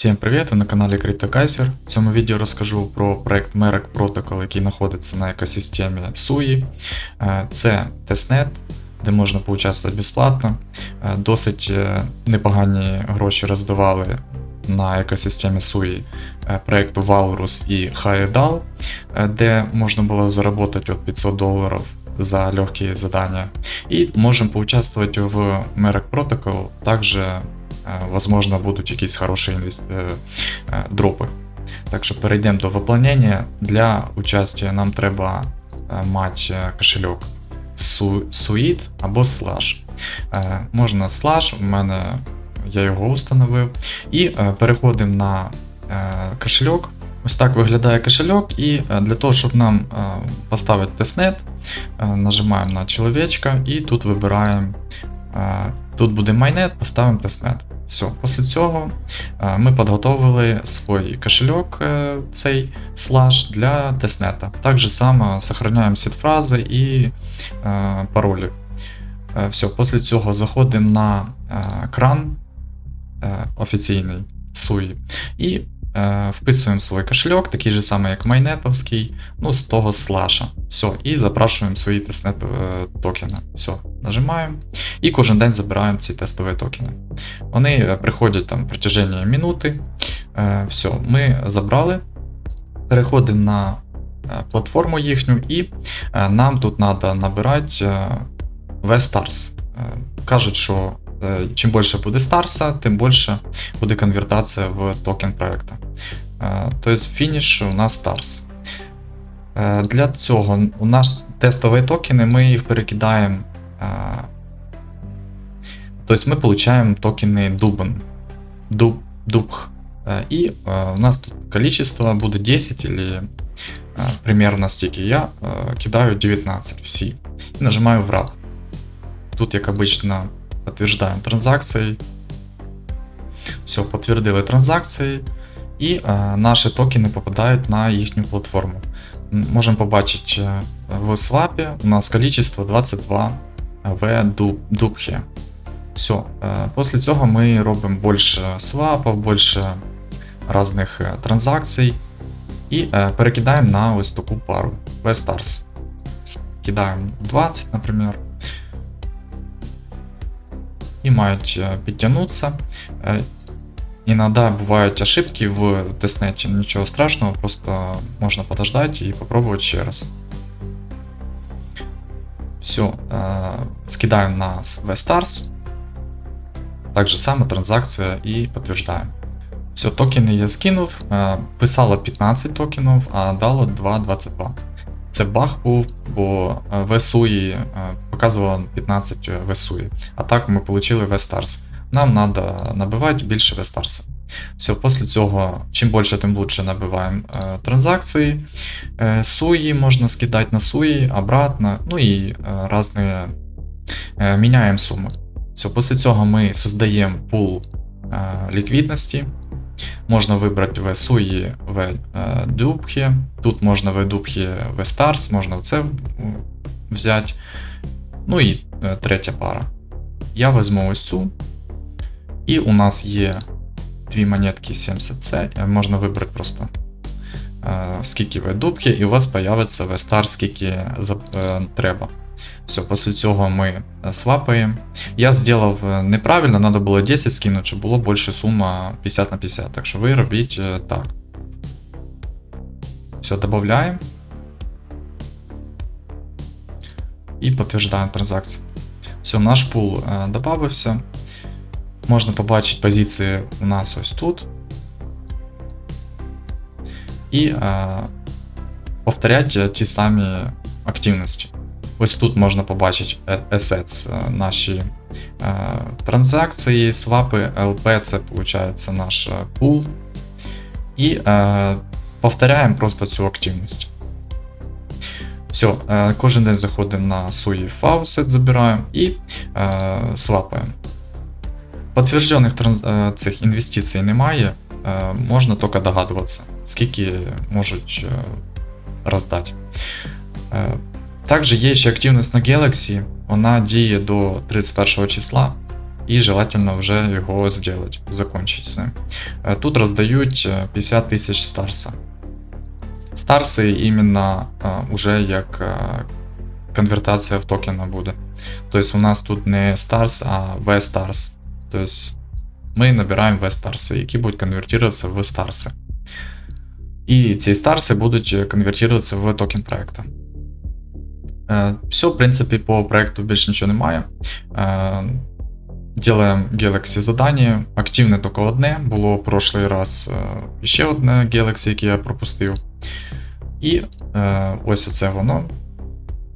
Всім привіт! Ви на каналі CryptoKaiser. В цьому відео розкажу про проект Merek Protocol, який знаходиться на екосистемі SUI. Е, Це тестнет, де можна поучаствувати безплатно. Е, Досить е, непогані гроші роздавали на екосистемі SUI проекту Valrus і HiDAL, де можна було заработати от 500 доларів за легкі задания. І можемо поучаствувати в Merek Protocol также е, возможно, будуть якісь хороші е, е, дропи. Так що перейдемо до виповнення. Для участі нам треба е, мати е, кошельок Suite або Slash. Е, Можна Slash, у мене я його установив. І е, переходимо на е, кошельок. Ось так виглядає кошельок, і е, для того, щоб нам е, поставити тестнет, е, нажимаємо на чоловічка і тут вибираємо. Тут буде майнет, поставимо тестнет. Все, після цього е, ми підготовили свій кошельок, е, цей слаж для тестнета. Так же само сохраняємо сітфрази і е, паролі. Все, після цього заходимо на кран офіційний SUI і вписуємо свій кошельок, такий же самий, як майнетовський, ну, з того слаша. Все, і запрашуємо свої тестнет е, токени. Все, нажимаємо. І кожен день забираємо ці тестові токени. Вони е, приходять там в протяженні минути. Е, Все, ми забрали. Переходимо на е, платформу їхню, і е, нам тут треба набирати е, V-Stars. Е, Кажуть, що е, чим більше буде старса, тим більше буде конвертація в токен проекту. Е, Тобто фініш у нас Stars. Е, Для цього у нас тестові токени, ми їх перекидаємо. е, Тобто ми получаем токени Дубен. Дуб, Дубх. Э, И э, у нас тут количество будет 10 или э, примерно стики. Я э, кидаю 19 всі. И нажимаю в RAP. Тут, як обычно, подтверждаем транзакції. Все, підтвердили транзакції. І е, наші токени попадають на їхню платформу. Можемо побачити е, в свапі у нас количество 22 в дуб, дубхе. Все. Після цього ми робимо більше свапів, більше різних е, транзакцій. І е, перекидаємо на ось таку пару V-Stars. Кидаємо 20, наприклад. І мають е, підтягнутися. Е, Иногда бывают ошибки в тестнете, ничего страшного, просто можно подождать и попробовать еще раз. Все, скидаем на V-Stars. Так же само транзакція і підтверждаємо. Все, токени я скинув, е, писало 15 токенів, а дало 2.22. Це баг був, бо е, в SUI е, показувало 15 в SUI. А так ми отримали V-Stars. Нам треба набивати більше V-Stars. Все, після цього, чим більше, тим лучше набиваємо е, транзакції. Е, SUI можна скидати на SUI, обратно, ну і е, різні е, міняємо суми. Все, після цього ми создаємо пул е, ліквідності. Можна вибрати в в е, дубхи. Тут можна в дубхи в Stars, можна це взяти. Ну і е, третя пара. Я візьму ось цю. І у нас є дві монетки 70C. Можна вибрати просто е, скільки в дубки, і у вас з'явиться в Star, скільки е, треба. Все, після цього ми е, свапаємо. Я зробив е, неправильно, треба було 10 скинути, щоб було більше сума 50 на 50. Так що ви робіть е, так. Все, додаємо. І підтверждаємо транзакцію. Все, наш пул додався. Можна побачити позиції у нас ось тут. І повторяти ті самі активності. Ось тут можна побачити assets, е, наші е, транзакції, свапи, LP, це виходить наш е, пул. І е, повторяємо просто цю активність. Все, е, кожен день заходимо на SUI Faucet, забираємо і е, свапаємо. Підтверджених транз... цих інвестицій немає, е, можна тільки догадуватися, скільки можуть е, роздати. Також є ще активність на Galaxy, вона діє до 31 числа. і желательно вже його зробити, закончити з. Е, Тут роздають е, 50 тисяч старса. Старси іменно е, уже як е, конвертація в токена буде. Тобто у нас тут не Stars, а V-Stars. Тобто ми набираємо V-Stars, які будуть конвертуватися в Stars. І ці старси будуть е, конвертуватися в токен проекту. Е, Все, в принципі, по проекту більше нічого немає. Е, Делаем Galaxy задання. Активне тільки одне. Було прошлий раз е, ще одне Galaxy, яке я пропустив. І ось оце воно.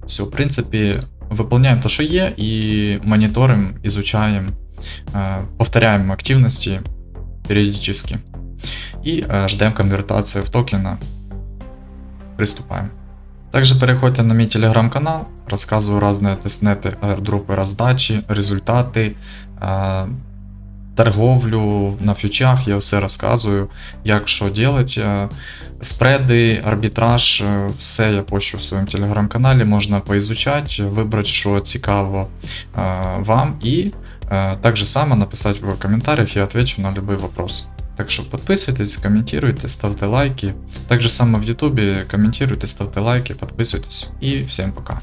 Все, в принципі, виповняємо те, що є, і моніторимо, ізучаємо, повторяємо активності періодично. І ждемо конвертацію в токена. Приступаем. Также переходьте на мій телеграм-канал, рассказываю разные тестнеты, аирдропы раздачі, результати, е, торговлю на фьючах, я все розказую, як що делать. е, Спреди, арбітраж, е, все я пощу в своєму телеграм-каналі, можна поізучати, вибрати, що цікаво е, вам, і е, так же само написати в коментарях, я отвечу на любой вопрос. Так що підписуйтесь, коментуйте, ставте лайки. Так же само в Ютубі коментуйте, ставте лайки, підписуйтесь. І всім пока.